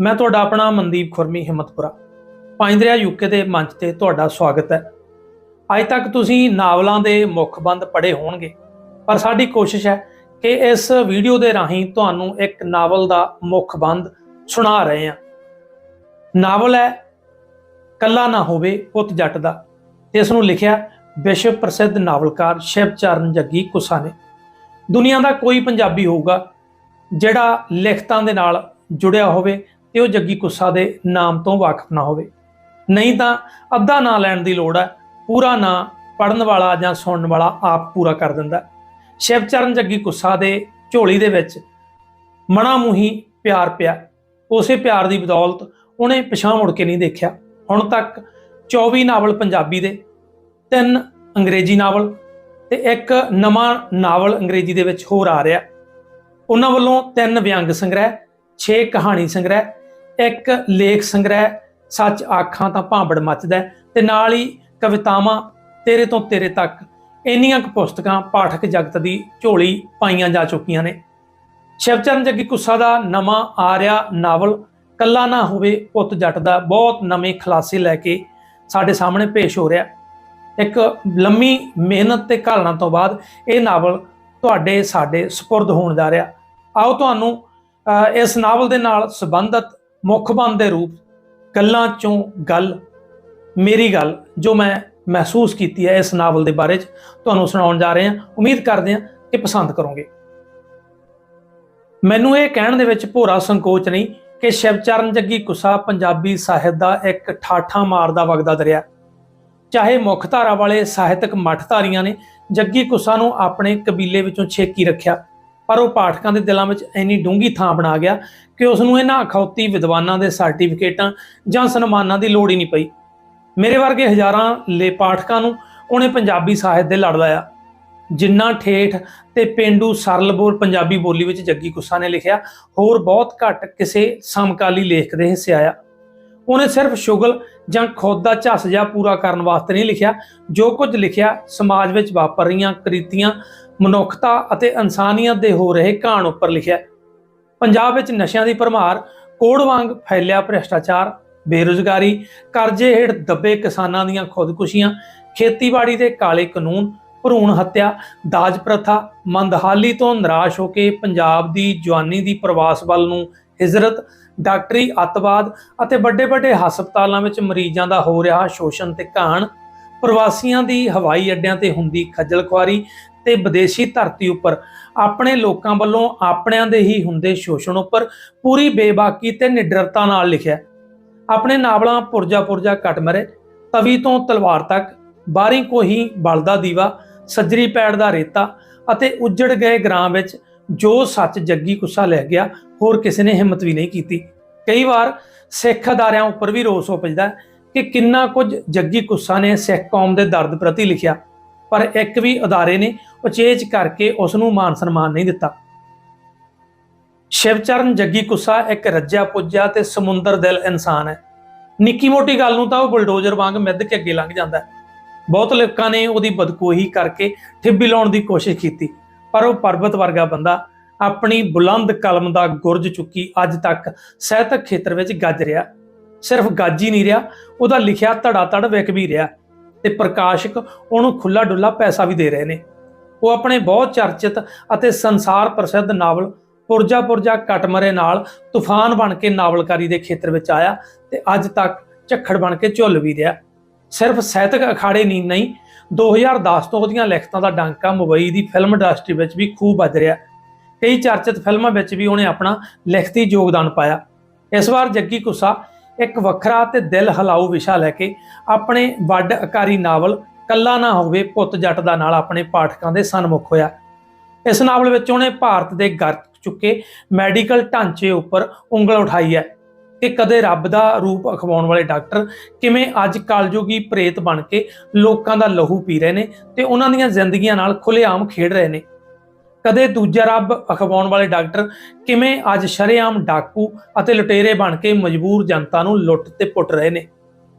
ਮੈਂ ਤੁਹਾਡਾ ਆਪਣਾ ਮਨਦੀਪ ਖੁਰਮੀ ਹਿੰਮਤਪੁਰਾ। ਪਾਇੰਦਰਿਆ ਯੂਕੇ ਦੇ ਮੰਚ ਤੇ ਤੁਹਾਡਾ ਸਵਾਗਤ ਹੈ। ਅੱਜ ਤੱਕ ਤੁਸੀਂ ਨਾਵਲਾਂ ਦੇ ਮੁੱਖਬੰਦ ਪੜ੍ਹੇ ਹੋਣਗੇ, ਪਰ ਸਾਡੀ ਕੋਸ਼ਿਸ਼ ਹੈ ਕਿ ਇਸ ਵੀਡੀਓ ਦੇ ਰਾਹੀਂ ਤੁਹਾਨੂੰ ਇੱਕ ਨਾਵਲ ਦਾ ਮੁੱਖਬੰਦ ਸੁਣਾ ਰਹੇ ਹਾਂ। ਨਾਵਲ ਹੈ ਕੱਲਾ ਨਾ ਹੋਵੇ ਪੁੱਤ ਜੱਟ ਦਾ ਇਸ ਨੂੰ ਲਿਖਿਆ ਵਿਸ਼ਵ ਪ੍ਰਸਿੱਧ ਨਾਵਲਕਾਰ ਸ਼ਿਵਚਰਨ ਜੱਗੀ ਕੁਸਾ ਨੇ। ਦੁਨੀਆ ਦਾ ਕੋਈ ਪੰਜਾਬੀ ਹੋਊਗਾ ਜਿਹੜਾ ਲਿਖਤਾਂ ਦੇ ਨਾਲ ਜੁੜਿਆ ਹੋਵੇ ਤੇ ਉਹ ਜੱਗੀ ਕੁੱਸਾ ਦੇ ਨਾਮ ਤੋਂ ਵਾਕਿਫ ਨਾ ਹੋਵੇ। ਨਹੀਂ ਤਾਂ ਅੱਧਾ ਨਾਂ ਲੈਣ ਦੀ ਲੋੜ ਹੈ, ਪੂਰਾ ਨਾਂ ਪੜਨ ਵਾਲਾ ਜਾਂ ਸੁਣਨ ਵਾਲਾ ਆਪ ਪੂਰਾ ਕਰ ਦਿੰਦਾ ਸ਼ਿਵਚਰਨ ਜੱਗੀ ਕੁੱਸਾ ਦੇ ਝੋਲੀ ਦੇ ਵਿੱਚ ਮਣਾ ਮੂਹੀ ਪਿਆਰ ਪਿਆ। ਉਸੇ ਪਿਆਰ ਦੀ ਬਦੌਲਤ ਉਹਨੇ ਪਿਛਾਂ ਮੁੜ ਕੇ ਨਹੀਂ ਦੇਖਿਆ। ਹੁਣ ਤੱਕ 24 ਨਾਵਲ ਪੰਜਾਬੀ ਦੇ, ਤਿੰਨ ਅੰਗਰੇਜ਼ੀ ਨਾਵਲ ਤੇ ਇੱਕ ਨਵਾਂ ਨਾਵਲ ਅੰਗਰੇਜ਼ੀ ਦੇ ਵਿੱਚ ਹੋਰ ਆ ਰਿਹਾ। ਉਹਨਾਂ ਵੱਲੋਂ ਤਿੰਨ ਵਿਅੰਗ ਸੰਗ੍ਰਹਿ 6 ਕਹਾਣੀ ਸੰਗ੍ਰਹਿ ਇੱਕ ਲੇਖ ਸੰਗ੍ਰਹਿ ਸੱਚ ਆਖਾਂ ਤਾਂ ਭਾਂਬੜ ਮੱਚਦਾ ਹੈ, ਤੇ ਨਾਲ ਹੀ ਕਵਿਤਾਵਾਂ ਤੇਰੇ ਤੋਂ ਤੇਰੇ ਤੱਕ। ਇੰਨੀਆਂ ਕੁ ਪੁਸਤਕਾਂ ਪਾਠਕ ਜਗਤ ਦੀ ਝੋਲੀ ਪਾਈਆਂ ਜਾ ਚੁੱਕੀਆਂ ਨੇ। ਸ਼ਿਵਚਰਨ ਜੱਗੀ ਕੁੱਸਾ ਦਾ ਨਵਾਂ ਆ ਰਿਹਾ ਨਾਵਲ ਕੱਲਾ ਨਾ ਹੋਵੇ ਪੁੱਤ ਜੱਟ ਦਾ ਬਹੁਤ ਨਵੇਂ ਖਲਾਸੇ ਲੈ ਕੇ ਸਾਡੇ ਸਾਹਮਣੇ ਪੇਸ਼ ਹੋ ਰਿਹਾ। ਇੱਕ ਲੰਮੀ ਮਿਹਨਤ ਤੇ ਘਾਲਣਾ ਤੋਂ ਬਾਅਦ ਇਹ ਨਾਵਲ ਤੁਹਾਡੇ ਸਾਡੇ ਸਪੁਰਦ ਹੋਣ ਜਾ ਰਿਹਾ। ਆਓ ਤੁਹਾਨੂੰ ਇਸ ਨਾਵਲ ਦੇ ਨਾਲ ਸੰਬੰਧਿਤ ਮੁੱਖਬੰਦ ਦੇ ਰੂਪ ਗੱਲਾਂ ਚੋਂ ਗੱਲ, ਮੇਰੀ ਗੱਲ ਜੋ ਮੈਂ ਮਹਿਸੂਸ ਕੀਤੀ ਹੈ ਇਸ ਨਾਵਲ ਦੇ ਬਾਰੇ ਚ, ਤੁਹਾਨੂੰ ਸੁਣਾਉਣ ਜਾ ਰਹੇ ਹਾਂ। ਉਮੀਦ ਕਰਦੇ ਹਾਂ ਕਿ ਪਸੰਦ ਕਰੋਗੇ। ਮੈਨੂੰ ਇਹ ਕਹਿਣ ਦੇ ਵਿੱਚ ਭੋਰਾ ਸੰਕੋਚ ਨਹੀਂ ਕਿ ਸ਼ਿਵਚਰਨ ਜੱਗੀ ਕੁਸਾ ਪੰਜਾਬੀ ਸਾਹਿਤ ਦਾ ਇੱਕ ਠਾਠਾ ਮਾਰਦਾ ਵਗਦਾ ਦਰਿਆ। ਚਾਹੇ ਮੁੱਖ ਧਾਰਾ ਵਾਲੇ ਸਾਹਿਤਕ ਮੱਠਧਾਰੀਆਂ ਨੇ ਜੱਗੀ ਕੁਸਾ ਨੂੰ ਆਪਣੇ ਕਬੀਲੇ ਵਿੱਚੋਂ ਛੇਕੀ ਰੱਖਿਆ ਪਰ ਉਹ ਪਾਠਕਾਂ ਦੇ ਦਿਲਾਂ ਵਿੱਚ ਇੰਨੀ ਡੂੰਗੀ ਥਾਂ ਬਣਾ ਗਿਆ ਕਿ ਉਸ ਨੂੰ ਇਹਨਾਂ ਅਖੌਤੀ ਵਿਦਵਾਨਾਂ ਦੇ ਸਰਟੀਫਿਕੇਟਾਂ ਜਾਂ ਸਨਮਾਨਾਂ ਦੀ ਲੋੜ ਹੀ ਨਹੀਂ ਪਈ। ਮੇਰੇ ਵਰਗੇ ਹਜ਼ਾਰਾਂ ਲੇ ਪਾਠਕਾਂ ਨੂੰ ਉਹਨੇ ਪੰਜਾਬੀ ਸਾਹਿਤ ਦੇ ਲੜ ਲਾਇਆ। ਜਿੰਨਾ ਠੇਠ ਤੇ ਪਿੰਡੂ ਸਰਲ ਬੋਲ ਪੰਜਾਬੀ ਬੋਲੀ ਵਿੱਚ ਜੱਗੀ ਗੁੱਸਾ ਨੇ ਲਿਖਿਆ, ਹੋਰ ਬਹੁਤ ਘੱਟ ਕਿਸੇ ਸਮਕਾਲੀ ਲੇਖਕ ਦੇ ਹਿੱਸੇ ਆਇਆ। ਉਹਨੇ ਸਿਰਫ ਸ਼ੁਗਲ ਜਾਂ ਖੁਦ ਦਾ ਝੱਸ ਜਾ ਪੂਰਾ ਕਰਨ ਵਾਸਤੇ ਨਹੀਂ ਲਿਖਿਆ, ਜੋ ਕੁਝ ਲਿਖਿਆ ਸਮਾਜ ਵਿੱਚ ਵਾਪਰ ਰਹੀਆਂ ਕ੍ਰਿਤੀਆਂ ਮਨੁੱਖਤਾ ਅਤੇ ਇਨਸਾਨੀਅਤ ਦੇ ਹੋ ਰਹੇ ਘਾਣ ਉੱਪਰ ਲਿਖਿਆ ਪੰਜਾਬ ਵਿੱਚ ਨਸ਼ਿਆਂ ਦੀ ਭਰਮਾਰ, ਕੋੜ ਵਾਂਗ ਫੈਲਿਆ ਭ੍ਰਿਸ਼ਟਾਚਾਰ, ਬੇਰੁਜ਼ਗਾਰੀ, ਕਰਜ਼ੇ ਹੇਠ ਦੱਬੇ ਕਿਸਾਨਾਂ ਦੀਆਂ ਖੁਦਕੁਸ਼ੀਆਂ, ਖੇਤੀਬਾੜੀ ਦੇ ਕਾਲੇ ਕਾਨੂੰਨ, ਭਰੂਣ ਹੱਤਿਆ, ਦਾਜ ਪ੍ਰਥਾ, ਮੰਦਹਾਲੀ ਤੋਂ ਨਿਰਾਸ਼ ਹੋ ਕੇ ਪੰਜਾਬ ਦੀ ਜਵਾਨੀ ਦੀ ਪ੍ਰਵਾਸ ਵੱਲ ਨੂੰ ਹਿਜਰਤ, ਡਾਕਟਰੀ ਅੱਤਵਾਦ ਅਤੇ ਵੱਡੇ ਵੱਡੇ ਹਸਪਤਾਲਾਂ ਵਿੱਚ ਮਰੀਜ਼ਾਂ ਦਾ ਹੋ ਰਿਹਾ ਸ਼ੋਸ਼ਣ ਤੇ ਘਾਣ, ਪ੍ਰਵਾਸੀਆਂ ਦੀ ਹਵਾਈ ਅੱਡਿਆਂ ਤੇ ਹੁੰਦੀ ਖੱਜਲ ਖੁਆਰੀ ਤੇ ਵਿਦੇਸ਼ੀ ਧਰਤੀ ਉੱਪਰ। ਆਪਣੇ ਲੋਕਾਂ ਵੱਲੋਂ ਆਪਣਿਆਂ ਦੇ ਹੀ ਹੁੰਦੇ ਸ਼ੋਸ਼ਣ ਉੱਪਰ ਪੂਰੀ ਬੇਬਾਕੀ ਤੇ ਨਿਡਰਤਾ ਨਾਲ ਲਿਖਿਆ ਆਪਣੇ ਨਾਵਲਾਂ ਪੁਰਜਾ ਪੁਰਜਾ ਕੱਟ ਮਰੇ, ਤਵੀ ਤੋਂ ਤਲਵਾਰ ਤੱਕ ਬਾਰੀ ਕੋਹੀ ਬਲਦਾ ਦੀਵਾ, ਸੱਜਰੀ ਪੈੜ ਦਾ ਰੇਤਾ ਅਤੇ ਉੱਜੜ ਗਏ ਗ੍ਰਾਂ ਵਿੱਚ ਜੋ ਸੱਚ ਜੱਗੀ ਕੁੱਸਾ ਲੈ ਗਿਆ, ਹੋਰ ਕਿਸੇ ਨੇ ਹਿੰਮਤ ਵੀ ਨਹੀਂ ਕੀਤੀ। ਕਈ ਵਾਰ ਸਿੱਖ ਅਦਾਰਿਆਂ ਉੱਪਰ ਵੀ ਰੋਸ ਉਪਜਦਾ ਹੈ ਕਿ ਕਿੰਨਾ ਕੁਝ ਜੱਗੀ ਕੁੱਸਾ ਨੇ ਸਿੱਖ ਕੌਮ ਦੇ ਦਰਦ ਪ੍ਰਤੀ ਲਿਖਿਆ। ਪਰ ਇੱਕ ਵੀ ਅਦਾਰੇ ਨੇ ਉਚੇਚ ਕਰਕੇ ਉਸ ਨੂੰ ਮਾਨ ਸਨਮਾਨ ਨਹੀਂ ਦਿੱਤਾ। ਸ਼ਿਵਚਰਨ ਜੱਗੀ ਕੁੱਸਾ ਇੱਕ ਰੱਜਿਆ ਪੁੱਜਿਆ ਤੇ ਸਮੁੰਦਰ ਦਿਲ ਇਨਸਾਨ ਹੈ। ਨਿੱਕੀ ਮੋਟੀ ਗੱਲ ਨੂੰ ਤਾਂ ਉਹ ਬੁਲਡੋਜ਼ਰ ਵਾਂਗ ਮਿੱਧ ਕੇ ਅੱਗੇ ਲੰਘ ਜਾਂਦਾ ਬਹੁਤ ਲੋਕਾਂ ਨੇ ਉਹਦੀ ਬਦਕੋਹੀ ਕਰਕੇ ਠਿੱਬੀ ਲਾਉਣ ਦੀ ਕੋਸ਼ਿਸ਼ ਕੀਤੀ, ਪਰ ਉਹ ਪਰਬਤ ਵਰਗਾ ਬੰਦਾ ਆਪਣੀ ਬੁਲੰਦ ਕਲਮ ਦਾ ਗੁਰਜ ਚੁੱਕੀ ਅੱਜ ਤੱਕ ਸਾਹਿਤਕ ਖੇਤਰ ਵਿੱਚ ਗੱਜ ਰਿਹਾ। ਸਿਰਫ ਗੱਜ ਹੀ ਨਹੀਂ ਰਿਹਾ, ਉਹਦਾ ਲਿਖਿਆ ਧੜਾ ਧੜ ਵਿਕ ਵੀ ਰਿਹਾ। ਤੇ ਪ੍ਰਕਾਸ਼ਕ ਉਹਨੂੰ ਖੁੱਲਾ ਡੁੱਲਾ ਪੈਸਾ ਵੀ ਦੇ ਰਹੇ ਨੇ। ਉਹ ਆਪਣੇ ਬਹੁਤ ਚਰਚਿਤ ਅਤੇ ਸੰਸਾਰ ਪ੍ਰਸਿੱਧ ਨਾਵਲ ਪੁਰਜਾ ਪੁਰਜਾ ਕਟਮਰੇ ਨਾਲ ਤੂਫਾਨ ਬਣ ਕੇ ਨਾਵਲਕਾਰੀ ਦੇ ਖੇਤਰ ਵਿੱਚ ਆਇਆ ਤੇ ਅੱਜ ਤੱਕ ਝੱਖੜ ਬਣ ਕੇ ਝੁੱਲ ਵੀ ਰਿਹਾ। ਸਿਰਫ ਸਾਹਿਤਕ ਅਖਾੜੇ ਨਹੀਂ ਨਹੀਂ 2010 ਤੋਂ ਉਹਦੀਆਂ ਲਿਖਤਾਂ ਦਾ ਡਾਂਕਾ ਮੁੰਬਈ ਦੀ ਫਿਲਮ ਇੰਡਸਟਰੀ ਵਿੱਚ ਵੀ ਖੂਬ ਵੱਜ ਰਿਹਾ। ਕਈ ਚਰਚਿਤ ਫਿਲਮਾਂ ਵਿੱਚ ਵੀ ਉਹਨੇ ਆਪਣਾ ਲਿਖਤੀ ਯੋਗਦਾਨ ਪਾਇਆ। ਇਸ ਵਾਰ ਜੱਗੀ ਕੁੱਸਾ ਇੱਕ ਵੱਖਰਾ ਤੇ ਦਿਲ ਹਿਲਾਊ ਵਿਸ਼ਾ ਲੈ ਕੇ ਆਪਣੇ ਵੱਡ ਅਕਾਰੀ ਨਾਵਲ ਕੱਲਾ ਨਾ ਹੋਵੇ ਪੁੱਤ ਜੱਟ ਦਾ ਨਾਲ ਆਪਣੇ ਪਾਠਕਾਂ ਦੇ ਸਨਮੁਖ ਹੋਇਆ। ਇਸ ਨਾਵਲ ਵਿੱਚ ਉਹਨੇ ਭਾਰਤ ਦੇ ਗਰਕ ਚੁੱਕੇ ਮੈਡੀਕਲ ਢਾਂਚੇ ਉੱਪਰ ਉਂਗਲ ਉਠਾਈ ਹੈ ਕਿ ਕਦੇ ਰੱਬ ਦਾ ਰੂਪ ਅਖਵਾਉਣ ਵਾਲੇ ਡਾਕਟਰ ਕਿਵੇਂ ਅੱਜ ਕਲਯੁਗੀ ਪ੍ਰੇਤ ਬਣ ਕੇ ਲੋਕਾਂ ਦਾ ਲਹੂ ਪੀ ਰਹੇ ਨੇ ਤੇ ਉਹਨਾਂ ਦੀਆਂ ਜ਼ਿੰਦਗੀਆਂ ਨਾਲ ਖੁੱਲੇਆਮ ਖੇਡ ਰਹੇ ਨੇ। ਕਦੇ ਦੂਜਾ ਰੱਬ ਅਖਵਾਉਣ ਵਾਲੇ ਡਾਕਟਰ ਕਿਵੇਂ ਅੱਜ ਸ਼ਰੇਆਮ ਡਾਕੂ ਅਤੇ ਲੁਟੇਰੇ ਬਣ ਕੇ ਮਜਬੂਰ ਜਨਤਾ ਨੂੰ ਲੁੱਟ ਤੇ ਪੁੱਟ ਰਹੇ ਨੇ?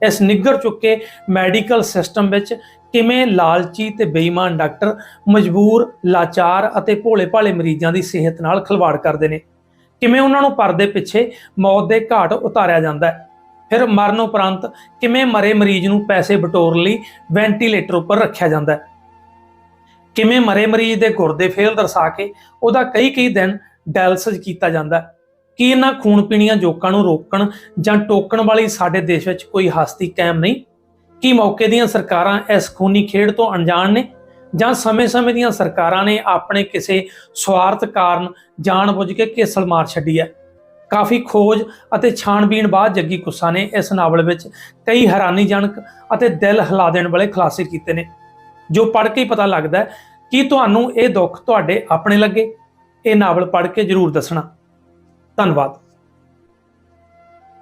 ਇਸ ਨਿੱਗਰ ਚੁੱਕੇ ਮੈਡੀਕਲ ਸਿਸਟਮ ਵਿੱਚ ਕਿਵੇਂ ਲਾਲਚੀ ਤੇ ਬੇਈਮਾਨ ਡਾਕਟਰ ਮਜਬੂਰ, ਲਾਚਾਰ ਅਤੇ ਭੋਲੇ ਭਾਲੇ ਮਰੀਜ਼ਾਂ ਦੀ ਸਿਹਤ ਨਾਲ ਖਿਲਵਾੜ ਕਰਦੇ ਨੇ? ਕਿਵੇਂ ਉਹਨਾਂ ਨੂੰ ਪਰਦੇ ਪਿੱਛੇ ਮੌਤ ਦੇ ਘਾਟ ਉਤਾਰਿਆ ਜਾਂਦਾ ਹੈ? ਫਿਰ ਮਰਨ ਉਪਰੰਤ ਕਿਵੇਂ ਮਰੇ ਮਰੀਜ਼ ਨੂੰ ਪੈਸੇ ਬਟੋਰ ਲਈ ਵੈਂਟੀਲੇਟਰ ਉੱਪਰ ਰੱਖਿਆ ਜਾਂਦਾ ਹੈ? ਕਿਵੇਂ ਮਰੇ ਮਰੀਜ਼ ਦੇ ਗੁਰਦੇ ਫੇਲ ਦਰਸਾ ਕੇ ਉਹਦਾ ਕਈ ਕਈ ਦਿਨ ਡਾਇਲਸਿਸ ਕੀਤਾ ਜਾਂਦਾ ਕੀ ਇਹਨਾਂ ਖੂਨ ਪੀਣੀਆਂ ਜੋਕਾਂ ਨੂੰ ਰੋਕਣ ਜਾਂ ਟੋਕਣ ਵਾਲੀ ਸਾਡੇ ਦੇਸ਼ ਵਿੱਚ ਕੋਈ ਹਸਤੀ ਕਾਇਮ ਨਹੀਂ? ਕੀ ਮੌਕੇ ਦੀਆਂ ਸਰਕਾਰਾਂ ਇਸ ਖੂਨੀ ਖੇਡ ਤੋਂ ਅਣਜਾਣ ਨੇ? ਜਾਂ ਸਮੇਂ-ਸਮੇਂ ਦੀਆਂ ਸਰਕਾਰਾਂ ਨੇ ਆਪਣੇ ਕਿਸੇ ਸਵਾਰਥ ਕਾਰਨ ਜਾਣਬੁੱਝ ਕੇ ਕੇਸਲ ਮਾਰ ਛੱਡੀ ਹੈ? ਕਾਫੀ ਖੋਜ ਅਤੇ ਛਾਣਬੀਣ ਬਾਅਦ ਜੱਗੀ ਕੁੱਸਾ ਨੇ ਇਸ ਨਾਵਲ ਵਿੱਚ ਕਈ ਹੈਰਾਨੀਜਨਕ ਅਤੇ ਦਿਲ ਹਿਲਾ ਦੇਣ ਵਾਲੇ ਖੁਲਾਸੇ ਕੀਤੇ ਨੇ। ਜੋ ਪੜ੍ਹ ਕੇ ਹੀ ਪਤਾ ਲੱਗਦਾ ਹੈ ਕਿ ਤੁਹਾਨੂੰ ਇਹ ਦੁੱਖ ਤੁਹਾਡੇ ਆਪਣੇ ਲੱਗੇ। ਇਹ ਨਾਵਲ ਪੜ੍ਹ ਕੇ ਜਰੂਰ ਦੱਸਣਾ। ਧੰਨਵਾਦ।